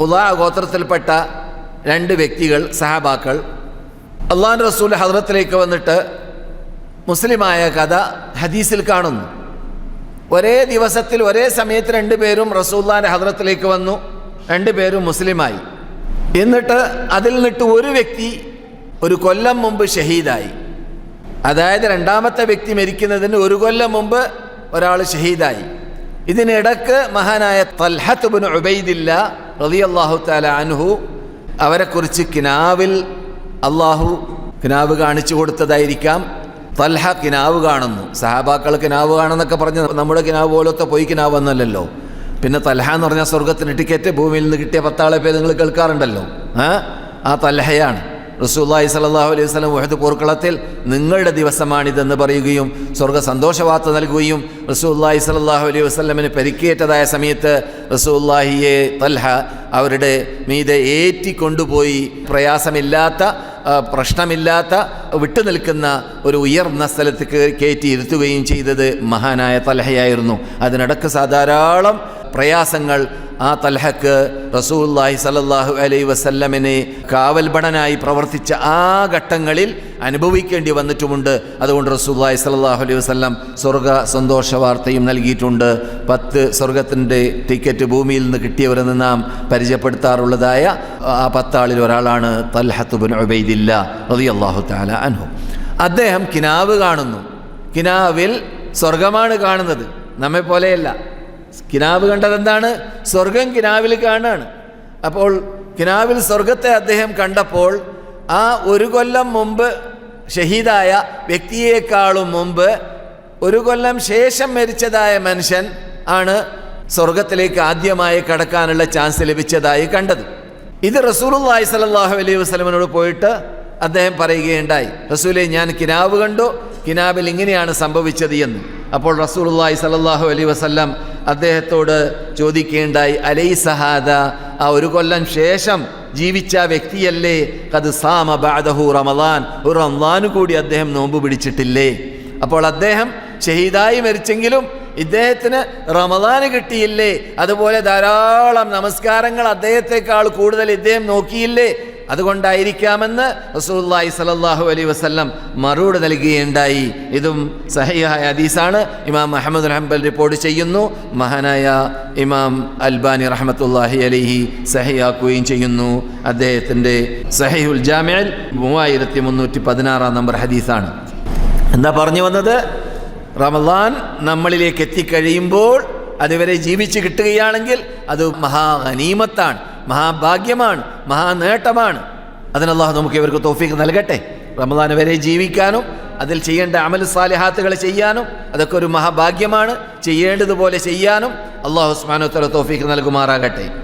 ഖുദാ ഗോത്രത്തിൽപ്പെട്ട രണ്ട് വ്യക്തികൾ സഹാബാക്കൾ. അള്ളാഹു റസൂൽ ഹദ്രത്തിലേക്ക് വന്നിട്ട് മുസ്ലിമായ കഥ ഹദീസിൽ കാണുന്നു. ഒരേ ദിവസത്തിൽ ഒരേ സമയത്ത് രണ്ടുപേരും റസൂല്ലാന്റെ ഹദ്രത്തിലേക്ക് വന്നു. രണ്ടുപേരും മുസ്ലിമായി. എന്നിട്ട് അതിൽ നിന്നിട്ട് ഒരു വ്യക്തി ഒരു കൊല്ലം മുമ്പ് ഷഹീദായി. അതായത് രണ്ടാമത്തെ വ്യക്തി മരിക്കുന്നതിന് ഒരു കൊല്ലം മുമ്പ് ഒരാൾ ഷഹീദായി. ഇതിനിടക്ക് മഹാനായ തൽഹത്ത് ബുൻ ഉബൈദില്ല റളിയല്ലാഹു തആല അൻഹു അവരെക്കുറിച്ച് കിനാവിൽ അള്ളാഹു കിനാവ് കാണിച്ചു കൊടുത്തതായിരിക്കാം. തൽഹ കിനാവ് കാണുന്നു. സഹാബാക്കൾ കിനാവ് കാണുന്നൊക്കെ പറഞ്ഞ് നമ്മുടെ കിനാവ് പോലത്തെ പോയി കിനാവ് എന്നല്ലല്ലോ പിന്നെ തൽഹ എന്ന് പറഞ്ഞാൽ സ്വർഗത്തിന് ടിക്കറ്റ് ഭൂമിയിൽ നിന്ന് കിട്ടിയ പത്താളെ പേര് നിങ്ങൾ കേൾക്കാറുണ്ടല്ലോ. ആ തൽഹയാണ്. റസൂല്ലായി സലാഹു അലൈഹി വസ്ലം വഹദ് പോർക്കളത്തിൽ നിങ്ങളുടെ ദിവസമാണിതെന്ന് പറയുകയും സ്വർഗ സന്തോഷവാർത്ത നൽകുകയും റസൂല്ലായി സലാഹു അലൈഹി വസ്ലമിന് പരിക്കേറ്റതായ സമയത്ത് റസൂല്ലാഹിയെ തൽഹ അവരുടെ മീതെ ഏറ്റിക്കൊണ്ടുപോയി പ്രയാസമില്ലാത്ത പ്രശ്നമില്ലാത്ത വിട്ടുനിൽക്കുന്ന ഒരു ഉയർന്ന സ്ഥലത്ത് കേ- കയറ്റി ഇരുത്തുകയും ചെയ്തത് മഹാനായ തലഹയായിരുന്നു അതിനിടക്ക് സാധാരാളം പ്രയാസങ്ങൾ ആ തൽഹക്ക് റസൂല്ലാഹി സലല്ലാഹു അലൈ വസല്ലമിനെ കാവൽഭടനായി പ്രവർത്തിച്ച ആ ഘട്ടങ്ങളിൽ അനുഭവിക്കേണ്ടി വന്നിട്ടുമുണ്ട്. അതുകൊണ്ട് റസൂല്ലാഹി സലല്ലാഹു അലൈഹി വസ്ലം സ്വർഗ സന്തോഷ വാർത്തയും നൽകിയിട്ടുണ്ട്. പത്ത് സ്വർഗത്തിന്റെ ടിക്കറ്റ് ഭൂമിയിൽ നിന്ന് കിട്ടിയവരെന്ന് നാം പരിചയപ്പെടുത്താറുള്ളതായ ആ പത്താളിൽ ഒരാളാണ് തൽഹത്തുബിൻ റതി അള്ളാഹു താല അൻഹു. അദ്ദേഹം കിനാവ് കാണുന്നു. കിനാവിൽ സ്വർഗമാണ് കാണുന്നത്. നമ്മെ പോലെയല്ല കിനാവ് കണ്ടത് എന്താണ്? സ്വർഗം കിനാവിൽ കാണാണ്. അപ്പോൾ കിനാവിൽ സ്വർഗത്തെ അദ്ദേഹം കണ്ടപ്പോൾ ആ ഒരു കൊല്ലം മുമ്പ് ഷഹീദായ വ്യക്തിയേക്കാളും മുമ്പ് ഒരു കൊല്ലം ശേഷം മരിച്ചതായ മനുഷ്യൻ ആണ് സ്വർഗത്തിലേക്ക് ആദ്യമായി കടക്കാനുള്ള ചാൻസ് ലഭിച്ചതായി കണ്ടത്. ഇത് റസൂലുള്ളാഹി സലാഹു അലൈഹി വസ്ലമിനോട് പോയിട്ട് അദ്ദേഹം പറയുകയുണ്ടായി. റസൂലെ ഞാൻ കിനാവ് കണ്ടു. കിനാവിൽ ഇങ്ങനെയാണ് സംഭവിച്ചത് എന്ന്. അപ്പോൾ റസൂലുള്ളാഹി സലാഹു അലൈഹി വസല്ലം അദ്ദേഹത്തോട് ചോദിക്കേണ്ടായി അലൈ സഹാദ ആ ഒരു കൊല്ലം ശേഷം ജീവിച്ച വ്യക്തിയല്ലേ? കത് സാമ ബാദഹു റമദാൻ. ഒരു റമദാന് കൂടി അദ്ദേഹം നോമ്പ് പിടിച്ചിട്ടില്ലേ? അപ്പോൾ അദ്ദേഹം ഷഹീദായി മരിച്ചെങ്കിലും ഇദ്ദേഹത്തിന് റമദാന് കിട്ടിയില്ലേ? അതുപോലെ ധാരാളം നമസ്കാരങ്ങൾ അദ്ദേഹത്തെക്കാൾ കൂടുതൽ ഇദ്ദേഹം നോക്കിയില്ലേ? അതുകൊണ്ടായിരിക്കാമെന്ന് റസൂല്ലായി സലല്ലാഹു അലൈ വസല്ലം മറുപടി നൽകുകയുണ്ടായി. ഇതും സഹിയായ ഹദീസാണ്. ഇമാം അഹമ്മദ് ഹംബൽ റിപ്പോർട്ട് ചെയ്യുന്നു. മഹാനായ ഇമാം അൽബാനി റഹമത്തുല്ലാഹി അലിഹി സഹിയാക്കുകയും ചെയ്യുന്നു. അദ്ദേഹത്തിന്റെ സഹിഹുൽ ജാമ്യൽ മൂവായിരത്തി മുന്നൂറ്റി പതിനാറാം നമ്പർ ഹദീസാണ്. എന്താ പറഞ്ഞു വന്നത്? റമദാൻ നമ്മളിലേക്ക് എത്തിക്കഴിയുമ്പോൾ അതുവരെ ജീവിച്ച് കിട്ടുകയാണെങ്കിൽ അത് മഹാഗനീമത്താണ് മഹാഭാഗ്യമാണ് മഹാനേട്ടമാണ്. അതിനല്ലാഹു നമുക്ക് ഇവർക്ക് തോഫീക്ക് നൽകട്ടെ. റമദാൻ വരെ ജീവിക്കാനും അതിൽ ചെയ്യേണ്ട അമൽ സാലിഹാത്തുകൾ ചെയ്യാനും അതൊക്കെ ഒരു മഹാഭാഗ്യമാണ്. ചെയ്യേണ്ടതുപോലെ ചെയ്യാനും അള്ളാഹു ഉസ്മാനോത്തല തോഫീക്ക് നൽകുമാറാകട്ടെ.